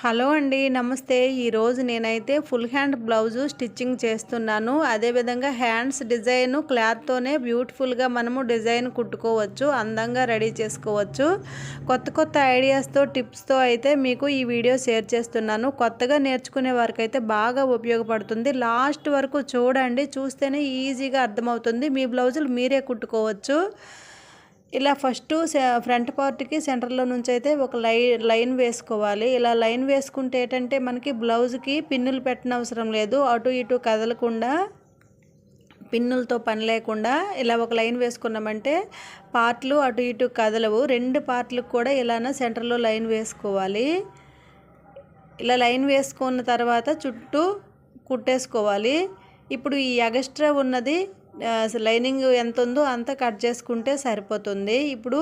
Hello అండి నమస్తే. ఈరోజు నేనైతే ఫుల్ హ్యాండ్ బ్లౌజు స్టిచ్చింగ్ చేస్తున్నాను. అదేవిధంగా హ్యాండ్స్ డిజైన్ క్లాత్తోనే బ్యూటిఫుల్గా మనము డిజైన్ కుట్టుకోవచ్చు అందంగా రెడీ చేసుకోవచ్చు. కొత్త కొత్త ఐడియాస్తో టిప్స్తో అయితే మీకు ఈ వీడియో షేర్ చేస్తున్నాను. కొత్తగా నేర్చుకునే వారికి అయితే బాగా ఉపయోగపడుతుంది. లాస్ట్ వరకు చూడండి చూస్తేనే ఈజీగా అర్థమవుతుంది. మీ బ్లౌజులు మీరే కుట్టుకోవచ్చు. ఇలా ఫస్ట్ ఫ్రంట్ పార్ట్కి సెంటర్లో నుంచి అయితే ఒక లై లైన్ వేసుకోవాలి. ఇలా లైన్ వేసుకుంటే ఏంటంటే మనకి బ్లౌజ్కి పిన్నులు పెట్టనవసరం లేదు. అటు ఇటు కదలకుండా పిన్నులతో పని లేకుండా ఇలా ఒక లైన్ వేసుకున్నామంటే పార్ట్లు అటు ఇటు కదలవు. రెండు పార్ట్లకు కూడా ఇలానే సెంటర్లో లైన్ వేసుకోవాలి. ఇలా లైన్ వేసుకున్న తర్వాత చుట్టూ కుట్టేసుకోవాలి. ఇప్పుడు ఈ ఎగస్ట్రా ఉన్నది లైనింగ్ ఎంత ఉందో అంత కట్ చేసుకుంటే సరిపోతుంది. ఇప్పుడు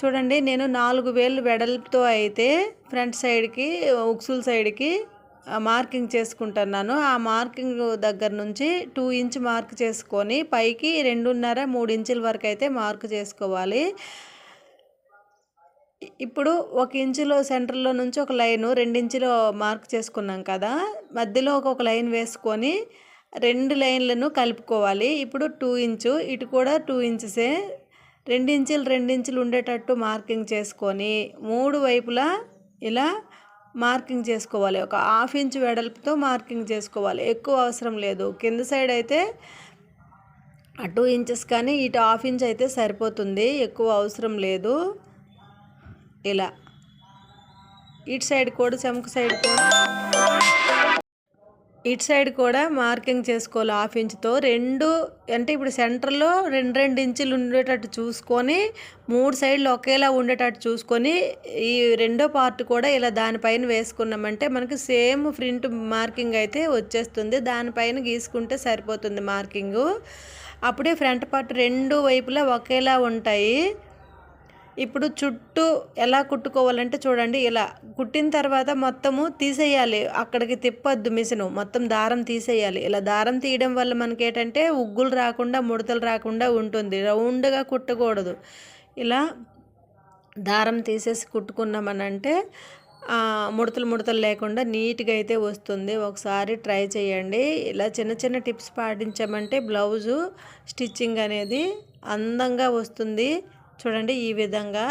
చూడండి నేను నాలుగు వేలు వెడల్పుతో అయితే ఫ్రంట్ సైడ్కి ఉక్సుల సైడ్కి మార్కింగ్ చేసుకుంటున్నాను. ఆ మార్కింగ్ దగ్గర నుంచి టూ ఇంచ్ మార్క్ చేసుకొని పైకి రెండున్నర మూడు ఇంచుల వరకు అయితే మార్క్ చేసుకోవాలి. ఇప్పుడు ఒక ఇంచులో సెంటర్లో నుంచి ఒక లైను రెండించులో మార్క్ చేసుకున్నాం కదా మధ్యలో ఒక లైన్ వేసుకొని రెండు లైన్లను కలుపుకోవాలి. ఇప్పుడు టూ ఇంచు ఇటు కూడా టూ ఇంచెసే రెండించులు రెండించులు ఉండేటట్టు మార్కింగ్ చేసుకొని మూడు వైపులా ఇలా మార్కింగ్ చేసుకోవాలి. ఒక హాఫ్ ఇంచ్ వెడల్పుతో మార్కింగ్ చేసుకోవాలి. ఎక్కువ అవసరం లేదు. కింద సైడ్ అయితే టూ ఇంచెస్ కానీ ఇటు హాఫ్ ఇంచ్ అయితే సరిపోతుంది. ఎక్కువ అవసరం లేదు. ఇలా. ఇటు సైడ్ కూడా చెమక సైడ్ కూడా. ఇటు సైడ్ కూడా మార్కింగ్ చేసుకోవాలి హాఫ్ ఇంచ్తో. రెండు అంటే ఇప్పుడు సెంటర్లో రెండు రెండు ఇంచులు ఉండేటట్టు చూసుకొని మూడు సైడ్లు ఒకేలా ఉండేటట్టు చూసుకొని ఈ రెండో పార్ట్ కూడా ఇలా దానిపైన వేసుకున్నామంటే మనకి సేమ్ ప్రింట్ మార్కింగ్ అయితే వచ్చేస్తుంది. దానిపైన గీసుకుంటే సరిపోతుంది మార్కింగు. అప్పుడే ఫ్రంట్ పార్ట్ రెండు వైపులా ఒకేలా ఉంటాయి. ఇప్పుడు చుట్టూ ఎలా కుట్టుకోవాలంటే చూడండి ఇలా కుట్టిన తర్వాత మొత్తము తీసేయాలి. అక్కడికి తిప్పొద్దు మిషను మొత్తం దారం తీసేయాలి. ఇలా దారం తీయడం వల్ల మనకి ఏంటంటే ఉగ్గులు రాకుండా ముడతలు రాకుండా ఉంటుంది. రౌండ్గా కుట్టకూడదు. ఇలా దారం తీసేసి కుట్టుకున్నామనంటే ముడతలు ముడతలు లేకుండా నీట్గా అయితే వస్తుంది. ఒకసారి ట్రై చేయండి. ఇలా చిన్న చిన్న టిప్స్ పాటించామంటే బ్లౌజు స్టిచ్చింగ్ అనేది అందంగా వస్తుంది. చూడండి ఈ విధంగా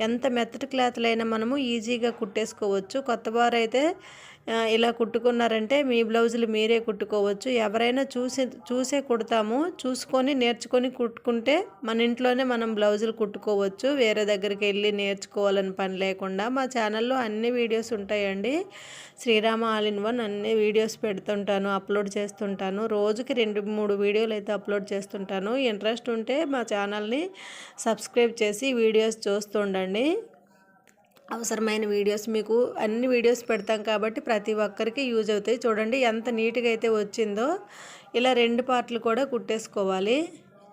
ఎంత మెత్తటి క్లాత్లైనా మనము ఈజీగా కుట్టేసుకోవచ్చు. కొత్త వారు అయితే ఇలా కుట్టుకున్నారంటే మీ బ్లౌజులు మీరే కుట్టుకోవచ్చు. ఎవరైనా చూసి చూసే కుడతాము. చూసుకొని నేర్చుకొని కుట్టుకుంటే మన ఇంట్లోనే మనం బ్లౌజులు కుట్టుకోవచ్చు. వేరే దగ్గరికి వెళ్ళి నేర్చుకోవాలని పని లేకుండా. మా ఛానల్లో అన్ని వీడియోస్ ఉంటాయండి. శ్రీరామ ఆల్ ఇన్ వన్ అన్ని వీడియోస్ పెడుతుంటాను అప్లోడ్ చేస్తుంటాను. రోజుకి రెండు మూడు వీడియోలు అయితే అప్లోడ్ చేస్తుంటాను. ఇంట్రెస్ట్ ఉంటే మా ఛానల్ని సబ్స్క్రైబ్ చేసి వీడియోస్ చూస్తుండండి అవసరమైన వీడియోస్ మీకు అన్ని వీడియోస్ పెడతాం కాబట్టి ప్రతి ఒక్కరికి యూజ్ అవుతాయి. చూడండి ఎంత నీట్గా అయితే వచ్చిందో ఇలా రెండు పార్ట్లు కూడా కుట్టేసుకోవాలి.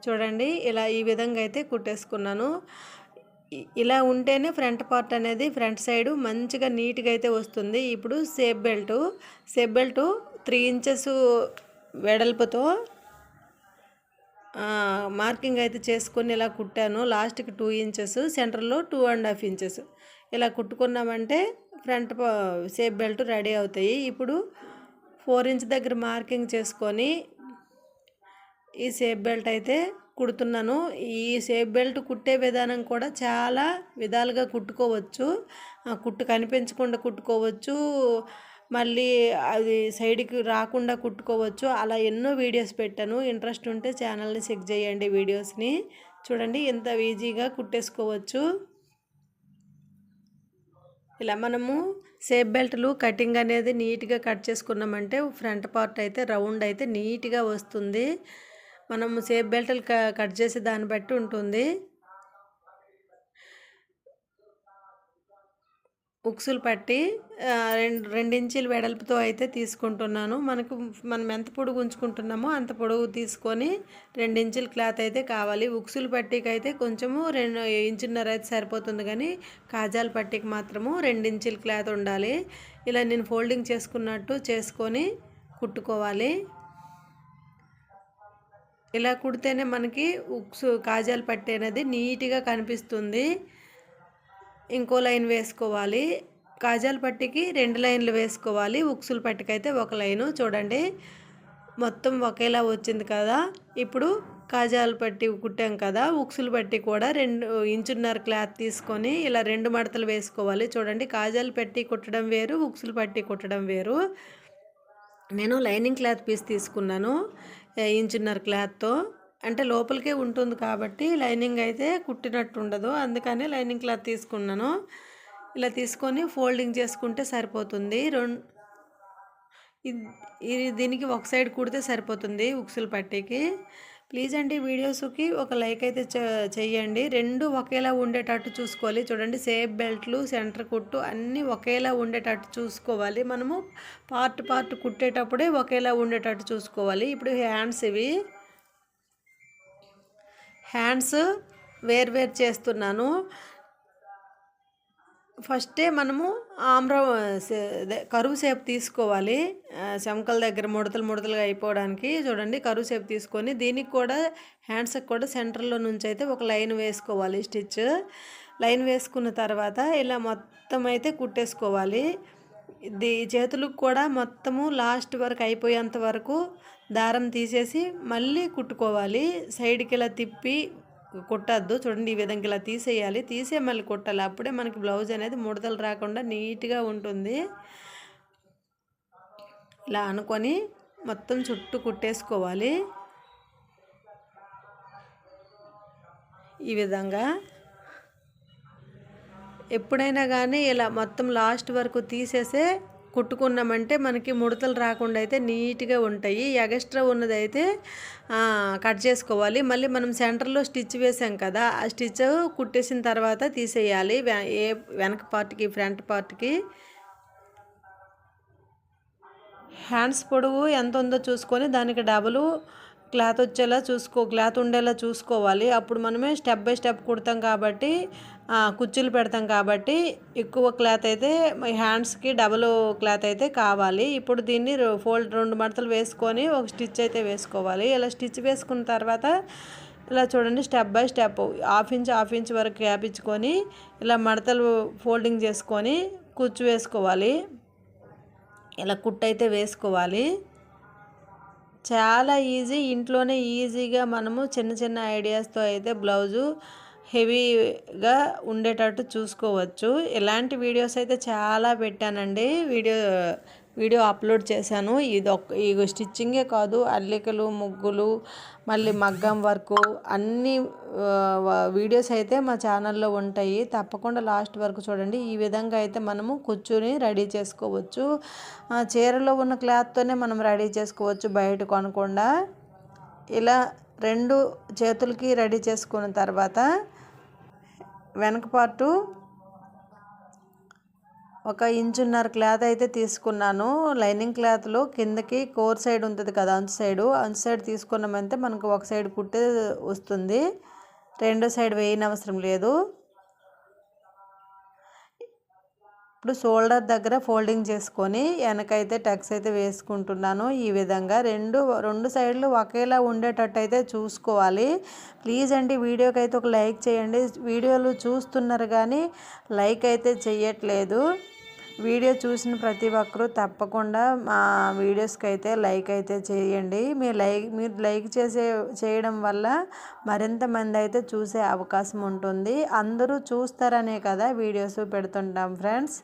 చూడండి ఇలా ఈ విధంగా అయితే కుట్టేసుకున్నాను. ఇలా ఉంటేనే ఫ్రంట్ పార్ట్ అనేది ఫ్రంట్ సైడు మంచిగా నీట్గా అయితే వస్తుంది. ఇప్పుడు safe belt safe belt three inches వెడల్పుతో మార్కింగ్ అయితే చేసుకొని ఇలా కుట్టాను. లాస్ట్కి టూ ఇంచెస్ సెంటర్లో టూ అండ్ హాఫ్ ఇంచెస్. ఇలా కుట్టుకున్నామంటే ఫ్రంట్ సేఫ్ బెల్ట్ రెడీ అవుతాయి. ఇప్పుడు ఫోర్ ఇంచ్ దగ్గర మార్కింగ్ చేసుకొని ఈ సేఫ్ బెల్ట్ అయితే కుడుతున్నాను. ఈ సేఫ్ బెల్ట్ కుట్టే విధానం కూడా చాలా విధాలుగా కుట్టుకోవచ్చు. కుట్టు కనిపించకుండా కుట్టుకోవచ్చు. మళ్ళీ అది సైడ్కి రాకుండా కుట్టుకోవచ్చు. అలా ఎన్నో వీడియోస్ పెట్టాను. ఇంట్రెస్ట్ ఉంటే ఛానల్ని చెక్ చేయండి వీడియోస్ని. చూడండి ఎంత ఈజీగా కుట్టేసుకోవచ్చు. ఇలా మనము సేఫ్ బెల్ట్లు కటింగ్ అనేది నీట్గా కట్ చేసుకున్నామంటే ఫ్రంట్ పార్ట్ అయితే రౌండ్ అయితే నీట్గా వస్తుంది. మనము సేఫ్ బెల్ట్లు కట్ చేసే దాన్ని బట్టి ఉంటుంది. ఉక్సులు పట్టి రెండు రెండించీలు వెడల్పుతో అయితే తీసుకుంటున్నాను. మనకు మనం ఎంత పొడుగు ఉంచుకుంటున్నామో అంత పొడుగు తీసుకొని రెండించుల క్లాత్ అయితే కావాలి. ఉక్సులు పట్టీకి అయితే కొంచెము రెండు ఇంచున్నర అయితే సరిపోతుంది కానీ కాజాల పట్టీకి మాత్రము రెండించుల క్లాత్ ఉండాలి. ఇలా నేను ఫోల్డింగ్ చేసుకున్నట్టు చేసుకొని కుట్టుకోవాలి. ఇలా కుడితేనే మనకి ఉక్సు కాజాలు పట్టి అనేది నీట్గా కనిపిస్తుంది. ఇంకో లైన్ వేసుకోవాలి. కాజాల పట్టికి రెండు లైన్లు వేసుకోవాలి. ఉక్సుల పట్టికి అయితే ఒక లైను. చూడండి. మొత్తం ఒకేలా వచ్చింది కదా. ఇప్పుడు కాజాల పట్టి కుట్టాం కదా. ఉక్సులు పట్టి కూడా రెండు ఇంచున్నర క్లాత్ తీసుకొని ఇలా రెండు మడతలు వేసుకోవాలి. చూడండి. కాజాలు పెట్టి కుట్టడం వేరు ఉక్సులు పట్టి కుట్టడం వేరు. నేను లైనింగ్ క్లాత్ పీస్ తీసుకున్నాను ఇంచున్నర క్లాత్తో. అంటే లోపలికే ఉంటుంది కాబట్టి లైనింగ్ అయితే కుట్టినట్టు ఉండదు. అందుకని లైనింగ్ క్లాత్ తీసుకున్నాను. ఇలా తీసుకొని ఫోల్డింగ్ చేసుకుంటే సరిపోతుంది. రెండు ఇది దీనికి ఒక సైడ్ కుడితే సరిపోతుంది ఉక్సులు పట్టికి. ప్లీజ్ అండి వీడియోస్కి ఒక లైక్ అయితే చెయ్యండి. రెండు ఒకేలా ఉండేటట్టు చూసుకోవాలి. చూడండి సేఫ్ బెల్ట్లు సెంటర్ కుట్టు అన్నీ ఒకేలా ఉండేటట్టు చూసుకోవాలి. మనము పార్ట్ పార్ట్ కుట్టేటప్పుడే ఒకేలా ఉండేటట్టు చూసుకోవాలి. ఇప్పుడు హ్యాండ్స్ ఇవి. హ్యాండ్స్ వేరు చేస్తున్నాను. ఫస్టే మనము ఆమ్ర కరువు సేపు తీసుకోవాలి. శంకల దగ్గర ముడతలు ముడతలుగా అయిపోవడానికి చూడండి కరువు సేపు తీసుకొని దీనికి కూడా హ్యాండ్స్కి కూడా సెంటర్లో నుంచి అయితే ఒక లైన్ వేసుకోవాలి స్టిచ్. లైన్ వేసుకున్న తర్వాత ఇలా మొత్తం అయితే కుట్టేసుకోవాలి. ఇది చేతులకు కూడా మొత్తము లాస్ట్ వరకు అయిపోయేంత వరకు దారం తీసేసి మళ్ళీ కుట్టుకోవాలి. సైడ్కి ఇలా తిప్పి కుట్టద్దు. చూడండి ఈ విధంగా ఇలా తీసేయాలి. తీసే మళ్ళీ కుట్టాలి. అప్పుడే మనకి బ్లౌజ్ అనేది ముడతలు రాకుండా నీట్గా ఉంటుంది. ఇలా అనుకొని మొత్తం చుట్టూ కుట్టేసుకోవాలి. ఈ విధంగా ఎప్పుడైనా కానీ ఇలా మొత్తం లాస్ట్ వరకు తీసేసే కుట్టుకున్నామంటే మనకి ముడతలు రాకుండా అయితే నీట్గా ఉంటాయి. ఎగస్ట్రా ఉన్నదైతే కట్ చేసుకోవాలి. మళ్ళీ మనం సెంటర్లో స్టిచ్ వేసాం కదా ఆ స్టిచ్ కుట్టేసిన తర్వాత తీసేయాలి. ఏ వెనక పార్ట్కి ఫ్రంట్ పార్ట్కి. హ్యాండ్స్ పొడవు ఎంత ఉందో చూసుకొని దానికి డబులు క్లాత్ వచ్చేలా చూసుకో క్లాత్ ఉండేలా చూసుకోవాలి. అప్పుడు మనమే స్టెప్ బై స్టెప్ కుడతాం కాబట్టి కుర్చీలు పెడతాం కాబట్టి ఎక్కువ క్లాత్ అయితే హ్యాండ్స్కి డబుల్ క్లాత్ అయితే కావాలి. ఇప్పుడు దీన్ని ఫోల్డ్ రెండు మడతలు వేసుకొని ఒక స్టిచ్ అయితే వేసుకోవాలి. ఇలా స్టిచ్ వేసుకున్న తర్వాత ఇలా చూడండి step by step half inch half inch వరకు గ్యాపించుకొని ఇలా మడతలు ఫోల్డింగ్ చేసుకొని కుచ్చు వేసుకోవాలి. ఇలా కుట్టయితే వేసుకోవాలి. చాలా ఈజీ ఇంట్లోనే ఈజీగా మనము చిన్న చిన్న ఐడియాస్తో అయితే బ్లౌజు హెవీగా ఉండేటట్టు చూసుకోవచ్చు. ఇలాంటి వీడియోస్ అయితే చాలా పెట్టానండి. వీడియో వీడియో అప్లోడ్ చేశాను. ఇది ఒక ఈ స్టిచ్చింగే కాదు అల్లికలు ముగ్గులు మళ్ళీ మగ్గం వర్క్ అన్ని వీడియోస్ అయితే మా ఛానల్లో ఉంటాయి. తప్పకుండా లాస్ట్ వరకు చూడండి. ఈ విధంగా అయితే మనము కూర్చుని రెడీ చేసుకోవచ్చు. చీరలో ఉన్న క్లాత్తోనే మనం రెడీ చేసుకోవచ్చు బయట కొనకుండా. ఇలా రెండు చేతులకి రెడీ చేసుకున్న తర్వాత వెనక పార్టు ఒక ఇంచున్నర క్లాత్ అయితే తీసుకున్నాను. లైనింగ్ క్లాత్లో కిందకి కోర్ సైడ్ ఉంటుంది కదా అంచు సైడు. అంచు సైడ్ తీసుకున్నామంటే మనకు ఒక సైడ్ కుట్టే వస్తుంది. రెండో సైడ్ వేయనవసరం లేదు. ఇప్పుడు షోల్డర్ దగ్గర ఫోల్డింగ్ చేసుకొని వెనకైతే టక్స్ అయితే వేసుకుంటున్నాను. ఈ విధంగా రెండు రెండు సైడ్లు ఒకేలా ఉండేటట్టు అయితే చూసుకోవాలి. ప్లీజ్ అండి వీడియోకి అయితే ఒక లైక్ చేయండి. వీడియోలు చూస్తున్నారు కానీ లైక్ అయితే చేయట్లేదు వీడియో చూసిన ప్రతి ఒక్కరూ తప్పకుండా మా వీడియోస్కి అయితే లైక్ అయితే చేయండి. మీరు లైక్ మీరు లైక్ చేసే చేయడం వల్ల మరింత మంది అయితే చూసే అవకాశం ఉంటుంది. అందరూ చూస్తారనే కదా వీడియోస్ పెడుతుంటాం ఫ్రెండ్స్.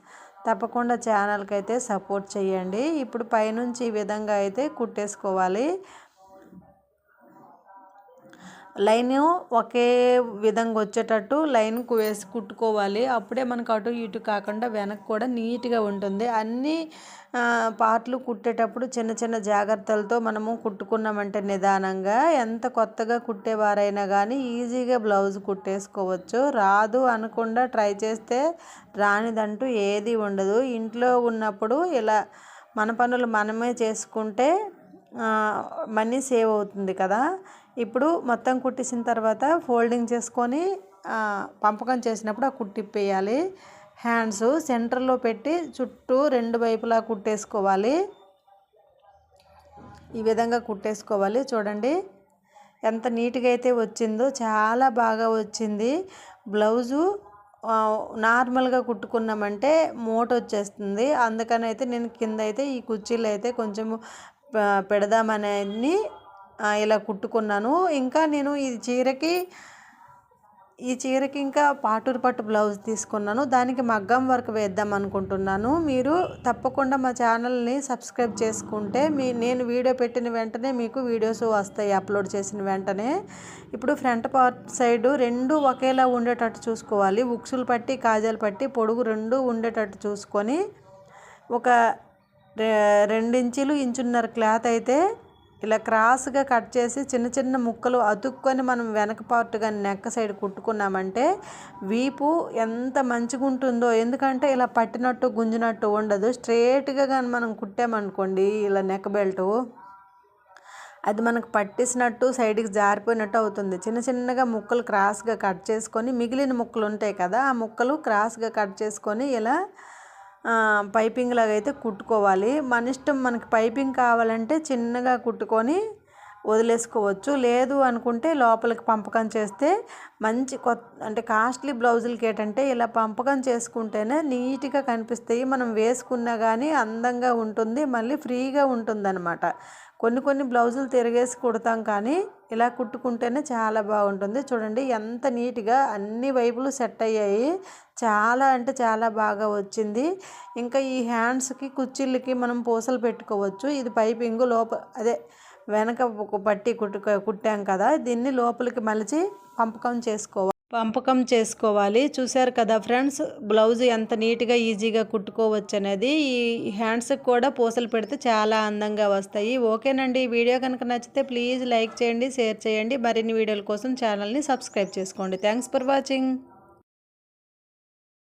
తప్పకుండా ఛానల్కి అయితే సపోర్ట్ చేయండి. ఇప్పుడు పైనుంచి ఈ విధంగా అయితే కుట్టేసుకోవాలి. లైన్ ఒకే విధంగా వచ్చేటట్టు లైన్కు వేసి కుట్టుకోవాలి. అప్పుడే మనకు అటు ఇటు కాకుండా వెనక్కి కూడా నీట్గా ఉంటుంది. అన్ని పార్ట్లు కుట్టేటప్పుడు చిన్న చిన్న జాగ్రత్తలతో మనము కుట్టుకున్నామంటే నిదానంగా ఎంత కొత్తగా కుట్టేవారైనా కానీ ఈజీగా బ్లౌజ్ కుట్టేసుకోవచ్చు. రాదు అనకుండా ట్రై చేస్తే రానిదంటూ ఏది ఉండదు. ఇంట్లో ఉన్నప్పుడు ఇలా మన పనులు మనమే చేసుకుంటే మనీ సేవ్ అవుతుంది కదా. ఇప్పుడు మొత్తం కుట్టేసిన తర్వాత ఫోల్డింగ్ చేసుకొని పంపకం చేసినప్పుడు ఆ కుట్టిప్పేయాలి హ్యాండ్స్ సెంటర్లో పెట్టి చుట్టూ రెండు వైపులా కుట్టేసుకోవాలి. ఈ విధంగా కుట్టేసుకోవాలి. చూడండి ఎంత నీట్గా అయితే వచ్చిందో చాలా బాగా వచ్చింది. బ్లౌజు నార్మల్గా కుట్టుకున్నామంటే మూట వచ్చేస్తుంది. అందుకని అయితే నేను కింద అయితే ఈ కుర్చీలు అయితే కొంచెం పెడదామనేది పెడదామని ఇలా కుట్టుకున్నాను. ఇంకా నేను ఈ చీరకి ఈ చీరకి ఇంకా పాటూరు పట్టు బ్లౌజ్ తీసుకున్నాను. దానికి మగ్గం వర్క్ వేద్దాం అనుకుంటున్నాను. మీరు తప్పకుండా మా ఛానల్ని సబ్స్క్రైబ్ చేసుకుంటే మీ నేను వీడియో పెట్టిన వెంటనే మీకు వీడియోస్ వస్తాయి అప్లోడ్ చేసిన వెంటనే. ఇప్పుడు ఫ్రంట్ పార్ట్ సైడ్ రెండు ఒకేలా ఉండేటట్టు చూసుకోవాలి. ఉక్సులు పట్టి కాజాలు పట్టి పొడుగు రెండు ఉండేటట్టు చూసుకొని ఒక రె- రెండించులు ఇంచున్నర క్లాత్ అయితే ఇలా క్రాస్గా కట్ చేసి చిన్న చిన్న ముక్కలు అతుక్కొని మనం వెనక పార్ట్ కానీ నెక్క సైడ్ కుట్టుకున్నామంటే వీపు ఎంత మంచిగా ఉంటుందో ఎందుకంటే ఇలా పట్టినట్టు గుంజినట్టు ఉండదు. స్ట్రేట్గా కానీ మనం కుట్టామనుకోండి ఇలా నెక్ బెల్ట్ అది మనకు పట్టేసినట్టు సైడ్కి జారిపోయినట్టు అవుతుంది. చిన్న చిన్నగా ముక్కలు క్రాస్గా కట్ చేసుకొని మిగిలిన ముక్కలు ఉంటాయి కదా ఆ ముక్కలు క్రాస్గా కట్ చేసుకొని ఇలా పైపింగ్ లాగా అయితే కుట్టుకోవాలి. మన ఇష్టం మనకి పైపింగ్ కావాలంటే చిన్నగా కుట్టుకొని వదిలేసుకోవచ్చు. లేదు అనుకుంటే లోపలికి పంపకం చేస్తే మంచి కొత్త అంటే కాస్ట్లీ బ్లౌజులకి ఏంటంటే ఇలా పంపకం చేసుకుంటేనే నీట్గా కనిపిస్తాయి. మనం వేసుకున్నా కానీ అందంగా ఉంటుంది. మళ్ళీ ఫ్రీగా ఉంటుందన్నమాట. కొన్ని కొన్ని బ్లౌజులు తిరిగేసి కుడతాం కానీ ఇలా కుట్టుకుంటేనే చాలా బాగుంటుంది. చూడండి ఎంత నీట్గా అన్ని వైపులు సెట్ అయ్యాయి. చాలా అంటే చాలా బాగా వచ్చింది. ఇంకా ఈ హ్యాండ్స్కి కుర్చీలకి మనం పూసలు పెట్టుకోవచ్చు. ఇది పైపింగ్ లోప అదే వెనక ఒక పట్టి కుట్టు కుట్టాం కదా దీన్ని లోపలికి మలిచి పంపకం చేసుకోవాలి పంపకం చేసుకోవాలి. చూశారు కదా ఫ్రెండ్స్ బ్లౌజ్ ఎంత నీట్గా ఈజీగా కుట్టుకోవచ్చు అనేది ఈ హ్యాండ్స్కి కూడా పూసలు పెడితే చాలా అందంగా వస్తాయి. ఓకేనండి ఈ వీడియో కనుక నచ్చితే ప్లీజ్ లైక్ చేయండి షేర్ చేయండి. మరిన్ని వీడియోల కోసం ఛానల్ని సబ్స్క్రైబ్ చేసుకోండి. Thanks for watching.